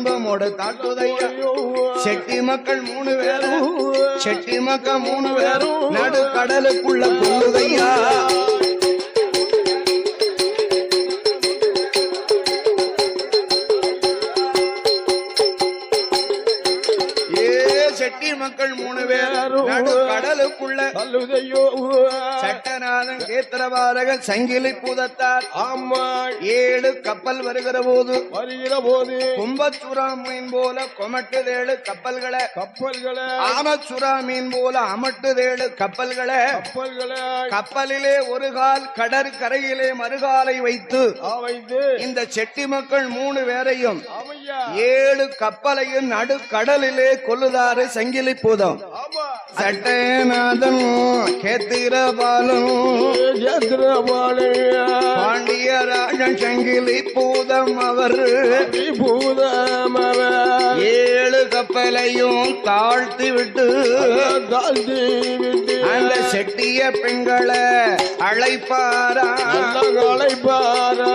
குடும்பமோட தாக்குதையா செட்டி மக்கள் மூணு பேரும் செட்டி மக்கள் மூணு பேரும் நடு கடலுக்குள்ள கொள்ளுதையா செட்டி மக்கள் மூணு பேரும் கடலுக்குள்ள. சட்டநாதன் கேத்திரவாரகன் சங்கிலி பூதத்தார். ஆமா ஏழு கப்பல் வருகிற போது வருகிற போது கும்பச்சுறா மீன் போல கொமட்டுதேழு கப்பல்களை. கப்பல்களை. ஆமச்சுறா மீன் போல அமட்டுதேழு கப்பல்களை. கப்பல்களை. கப்பலிலே ஒரு கால் கடற்கரையிலே மறுகாலை வைத்து வைத்து. இந்த செட்டி மக்கள் மூணு பேரையும் ஏழு கப்பலையும் நடு கடலிலே கொல்லுதாரு சங்கிலி பூதம். ஆமா சட்டநாதன் கேத்திரபாலன் ஜத்ரபாளையா பாண்டியராஜன் சங்கிலி பூதம் அவர். பூதமர ஏழு கப்பலையும் தாழ்த்தி விட்டு தாழ்த்தி விட்டு அந்த செட்டிய பெண்களை அழைப்பாரா அழைப்பாரா?